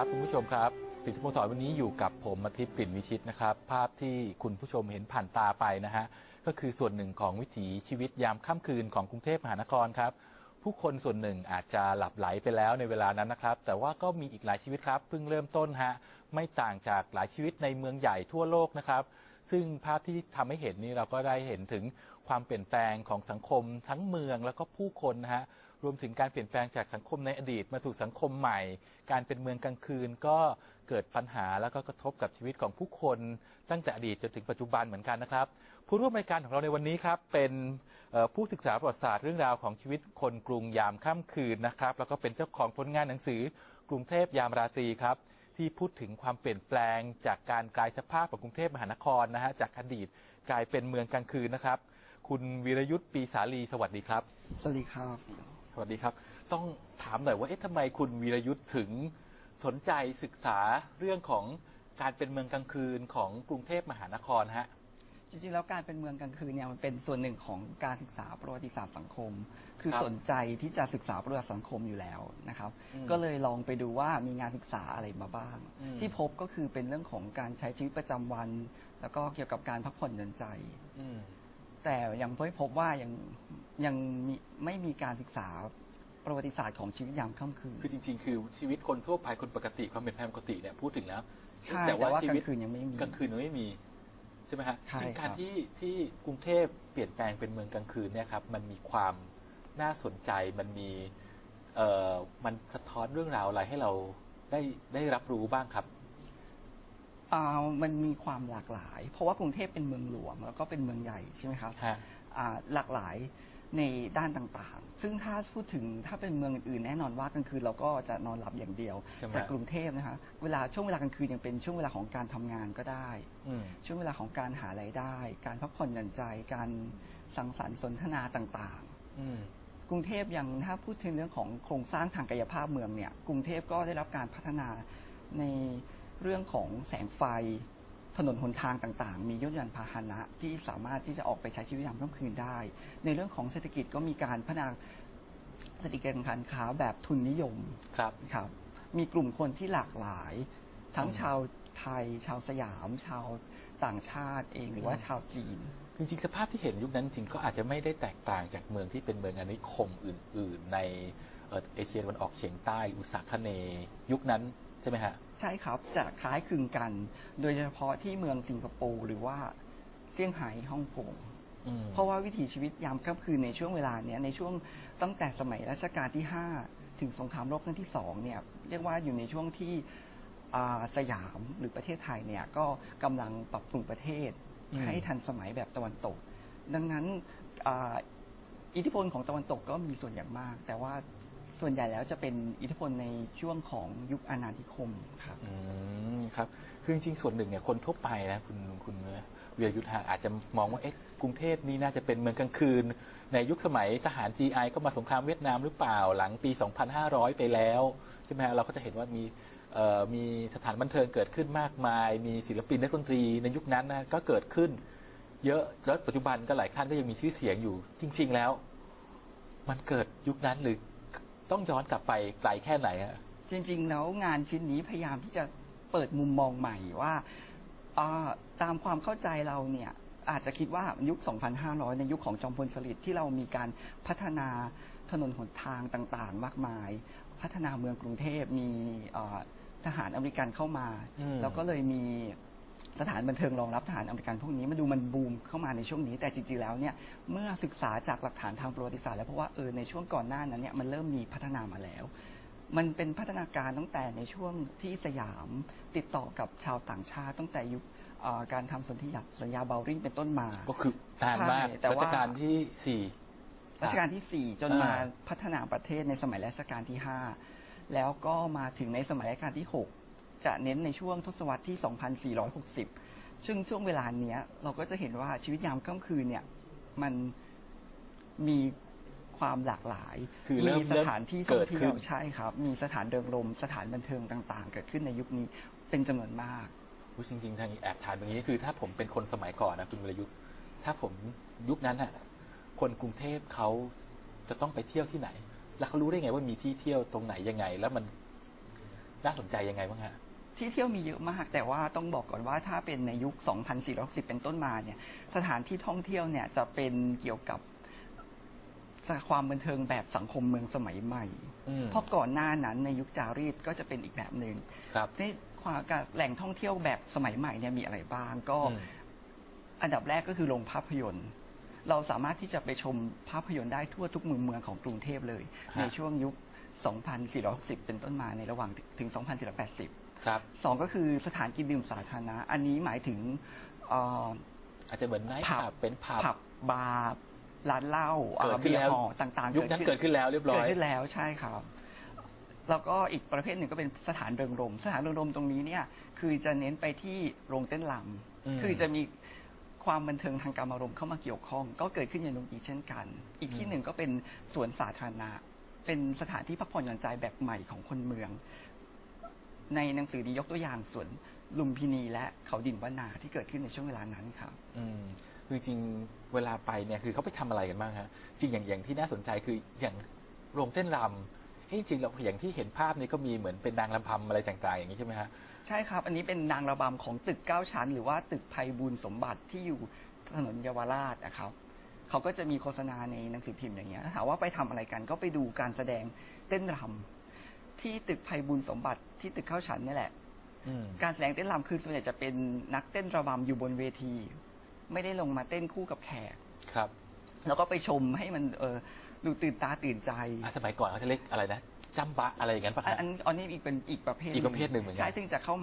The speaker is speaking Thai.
ครับคุณผู้ชมครับปิดสโมสรวันนี้อยู่กับผมอาทิตย์กลิ่นวิชิตนะครับ ภาพที่คุณผู้ชมเห็นผ่านตาไปนะฮะก็คือส่วนหนึ่งของวิถีชีวิตยามค่ำคืนของกรุงเทพมหานครครับ ผู้คนส่วนหนึ่งอาจจะหลับไหลไปแล้วในเวลานั้นนะครับ แต่ว่าก็มีอีกหลายชีวิตครับเพิ่งเริ่มต้นฮะไม่ต่างจากหลายชีวิตในเมืองใหญ่ทั่วโลกนะครับ ซึ่งภาพที่ทำให้เห็นนี้เราก็ได้เห็นถึงความเปลี่ยนแปลงของสังคมทั้งเมืองแล้วก็ผู้คนนะฮะ รวมถึงการเปลี่ยนแปลงจากสังคมในอดีตมาสู่สังคมใหม่ การเป็นเมืองกลางคืนก็เกิดปัญหาแล้วก็กระทบกับชีวิตของผู้คน ตั้งแต่อดีตจนถึงปัจจุบันเหมือนกันนะครับ ผู้ร่วมรายการของเราในวันนี้ครับ เป็นผู้ศึกษาประวัติศาสตร์เรื่องราวของชีวิตคนกรุงยามค่ำคืนนะครับ แล้วก็เป็นเจ้าของผลงานหนังสือกรุงเทพยามราตรีครับที่พูดถึงความเปลี่ยนแปลง จากการกลายสภาพของกรุงเทพมหานครนะฮะจากอดีตกลายเป็นเมืองกลางคืนนะครับ คุณวีรยุทธ์ปีสาลีสวัสดีครับ สวัสดีครับ สวัสดีครับ ต้องถามหน่อยว่าเอ๊ะทำไมคุณวีรยุทธ์ถึงสนใจศึกษาเรื่องของการเป็นเมืองกลางคืนของกรุงเทพมหานครฮะ จริงๆ แล้วการเป็นเมืองกลางคืนเนี่ยมันเป็นส่วนหนึ่งของการศึกษาประวัติศาสตร์สังคม คือครับสนใจที่จะศึกษาประวัติสังคมอยู่แล้วนะครับ อืมก็เลยลองไปดูว่ามีงานศึกษาอะไรมาบ้าง อืม ที่พบก็คือเป็นเรื่องของการใช้ชีวิตประจำวัน แล้วก็เกี่ยวกับการพักผ่อนหย่อนใจ อืม แต่ยังไม่พบว่ายังยังมีไม่มีการศึกษาประวัติศาสตร์ของชีวิตยามค่ำคืน คือจริงๆ คือชีวิตคนทั่วไปคนปกติความเป็นแพนปกติเนี่ยพูดถึงแล้วใช่แต่ว่าแต่ว่าชีวิตกลางคืนยังไม่มีกลางคืนยังไม่มีใช่ไหมฮะใช่จริงๆการครับที่ที่กรุงเทพเปลี่ยนแปลงเป็นเมืองกลางคืนเนี่ยครับ มันมีความน่าสนใจมันมีเอ่อมันสะท้อนเรื่องราวอะไรให้เราได้ได้รับรู้บ้างครับ อ่ามันมีความหลากหลาย เพราะว่ากรุงเทพเป็นเมืองหลวง แล้วก็เป็นเมืองใหญ่ใช่ไหมครับฮะ อ่าหลากหลายในด้านต่างๆ ซึ่งถ้าพูดถึงถ้าเป็นเมืองอื่นๆแน่นอนว่ากลางคืนเราก็จะนอนหลับอย่างเดียว ใช่ไหม แต่กรุงเทพนะคะเวลาช่วงเวลากลางคืนยังเป็นช่วงเวลาของการทำงานก็ได้ อืม ช่วงเวลาของการหารายได้ การพักผ่อนหย่อนใจ การสังสรรค์สนทนาต่างอืมๆกรุงเทพยังถ้าพูดถึงเรื่องของโครงสร้างทางกายภาพเมืองเนี่ย กรุงเทพก็ได้รับการพัฒนาใน เรื่องของแสงไฟ ถนนหนทางต่าง ๆ มียนต์ยานพาหนะที่สามารถที่จะออกไปใช้ชีวิตยามค่ำคืนได้ ในเรื่องของเศรษฐกิจก็มีการพัฒนาเศรษฐกิจการค้าแบบทุนนิยมครับครับ มีกลุ่มคนที่หลากหลาย ทั้งอืมชาวไทย ชาวสยาม ชาวต่างชาติเองหรือว่าอืมชาวจีนจริงๆสภาพที่เห็นยุคนั้นจริงก็อาจจะไม่ได้แตกต่างจากเมืองที่เป็นเมืองอาณานิคมอื่น ๆ ในเอ่อเอเชียตะวันออกเฉียงใต้ อุษาคเนย์ยุคนั้น ใช่ไหมฮะ ใช่ครับ จะคล้ายคลึงกัน โดยเฉพาะที่เมืองสิงคโปร์หรือว่าเซี่ยงไฮ้ฮ่องกงอืม เพราะว่าวิถีชีวิตยามค่ำคืนในช่วงเวลาเนี้ยในช่วงตั้งแต่สมัยรัชกาลที่ห้าถึงสงครามโลกครั้งที่สองเนี่ย เรียกว่าอยู่ในช่วงที่อ่าสยามหรือประเทศไทยเนี่ยก็กำลังปรับปรุงประเทศ อืม ให้ทันสมัยแบบตะวันตก ดังนั้นอาอิทธิพลของตะวันตกก็มีส่วนอย่างมาก แต่ว่า ส่วนใหญ่แล้วจะเป็นอิทธิพลในช่วงของยุคอาณานิคมครับ อืมครับคือจริงๆส่วนหนึ่งเนี่ยคนทั่วไปนะคุณคุณเวียยุทธะอาจจะมองว่าเอ๊ะกรุงเทพนี่น่าจะเป็นเมืองกลางคืน ในยุคสมัยทหาร GI ก็มาสงครามเวียดนามหรือเปล่าหลังปี 2500 ไปแล้วใช่ไหมเราก็จะเห็นว่ามีเอ่อมีสถานบันเทิงเกิดขึ้นมากมาย มีศิลปินนักดนตรีในยุคนั้นนะก็เกิดขึ้น เยอะแล้วปัจจุบันก็หลายท่านก็ยังมีชื่อเสียงอยู่ จริง ๆแล้ว มันเกิดยุคนั้นหรือ ต้องย้อนกลับไปไกลแค่ไหนฮะจริง ๆ แล้วงานชิ้นนี้พยายามที่จะเปิดมุมมองใหม่ว่าอ่าตามความเข้าใจเราเนี่ยอาจจะคิดว่ายุค 2,500 ในยุคของจอมพลสฤษดิ์ที่เรามีการพัฒนาถนนหนทางต่างๆ มากมาย พัฒนาเมืองกรุงเทพมีอ่าทหารอเมริกันเข้ามาอืมแล้วก็เลยมี สถานบันเทิงรองรับทหารอเมริกันพวกนี้มาดูมันบูมเข้ามาในช่วงนี้แต่จริงๆแล้วเนี่ยเมื่อศึกษาจากหลักฐานทางประวัติศาสตร์แล้วเพราะว่าเออในช่วงก่อนหน้านั้นเนี่ยมันเริ่มมีพัฒนามาแล้ว มันเป็นพัฒนาการตั้งแต่ในช่วงที่สยามติดต่อกับชาวต่างชาติตั้งแต่ยุคเอ่อการทำสนธิสัญญาเบลริงเป็นต้นมา ก็คือนานมากใช่แต่รัว่าชกาลที่สี่รัชกาลที่สี่จนอ่ามมาพัฒนาประเทศในสมัยรัชกาลที่ห้าแล้วก็มาถึงในสมัยรัชกาลที่หก จะเน้นในช่วงทศวรรษที่ 2460 ซึ่งช่วงเวลาเนี้ย เราก็จะเห็นว่าชีวิตยามค่ำคืนเนี่ย มันมีความหลากหลาย คือเริ่มมีสถานที่ท่เกิองดเที่ขึ้ยวนใช่ครับ มีสถานเดิมลม สถานบันเทิงต่าง ๆ เกิดขึ้นในยุคนี้เป็นจำนวนมากอุ๊ยจริงๆทางนี้แอบถามอย่างนี้คือ ถ้าผมเป็นคนสมัยก่อนนะคุณวรยุทธ์ถ้าผมยุคนั้นน่ะคนกรุงเทพเขาจะต้องไปเที่ยวที่ไหน แล้วเขารู้ได้ไงว่ามีที่เที่ยวตรงไหนยังไง แล้วมันน่าสนใจยังไงบ้างฮะ ที่เที่ยวมีเยอะมาก แต่ว่าต้องบอกก่อนว่าถ้าเป็นในยุค 2460 เป็นต้นมาเนี่ย สถานที่ท่องเที่ยวเนี่ยจะเป็นเกี่ยวกับความบันเทิงแบบสังคมเมืองสมัยใหม่อืมเพราะก่อนหน้านั้นในยุคจารีตก็จะเป็นอีกแบบหนึ่งครับนี่ความการแหล่งท่องเที่ยวแบบสมัยใหม่เนี่ยมีอะไรบ้างก็อืมอันดับแรกก็คือโรงภาพยนตร์ เราสามารถที่จะไปชมภาพยนตร์ได้ทั่วทุกมุมเมืองของกรุงเทพเลยฮะในช่วงยุค 2460 เป็นต้นมาในระหว่างถึง 2480 ครับ สองก็คือสถานกินดื่มสาธารณะ อันนี้หมายถึงเอ่อ อาจจะเหมือนไนท์ผัผับบเป็นผับ ผับบาร์ร้านเหล้าเกิดอ่าขึ้นเบียแล้วร์หอต่างๆยุคนั้นเกิดขึ้นแล้วเรียบร้อย เกิดขึ้นแล้วใช่ครับ แล้วก็อีกประเภทหนึ่งก็เป็นสถานเริงรมย์สถานเริงรมย์ตรงนี้เนี่ย คือจะเน้นไปที่โรงเต้นรอืมำคือจะมีความบันเทิงทางการอารมณ์เข้ามาเกี่ยวข้อง ก็เกิดขึ้นอย่างตรงนี้เช่นกัน อีกที่หนึ่งก็เป็นสวนสาธารณะ เป็นสถานที่พักผ่อนหย่อนใจแบบใหม่ของคนเมือง ในหนังสือนี้ยกตัวอย่างสวนลุมพินีและเขาดินวนาที่เกิดขึ้นในช่วงเวลานั้นครับ อืมคือจริงเวลาไปเนี่ยคือเขาไปทำอะไรกันบ้างฮะจริงอย่างอย่างที่น่าสนใจคืออย่างโรงเต้นรำเฮ้ยจริงๆเราอย่างที่เห็นภาพนี่ก็มีเหมือนเป็นนางลำพำอะไรต่างๆอย่างนี้ใช่ไหมฮะใช่ครับ อันนี้เป็นนางระบำของตึกเก้าชั้น หรือว่าตึกไพบูลย์สมบัติที่อยู่ถนนเยาวราชนะครับเขาก็จะมีโฆษณาในหนังสือพิมพ์อย่างเงี้ยถ้าถามว่าไปทำอะไรกันก็ไปดูการแสดงเต้นรำ ที่ตึกไพบูลย์สมบัติที่ตึกเก้าชั้นนี่แหละอืมการแสดงเต้นรำคือส่วนใหญ่จะเป็นนักเต้นระบำอยู่บนเวที ไม่ได้ลงมาเต้นคู่กับแขกครับ แล้วก็ไปชมให้มันเออดูตื่นตาตื่นใจอะสมัยก่อนเขาจะเรียกอะไรนะจำบะอะไรอย่างนั้นปะอันฮะอันอันนี้อีกเป็นอีกประเภทอีกประเภทหนึ่งเหมือนกันใช่ซึ่งจะเข้ามา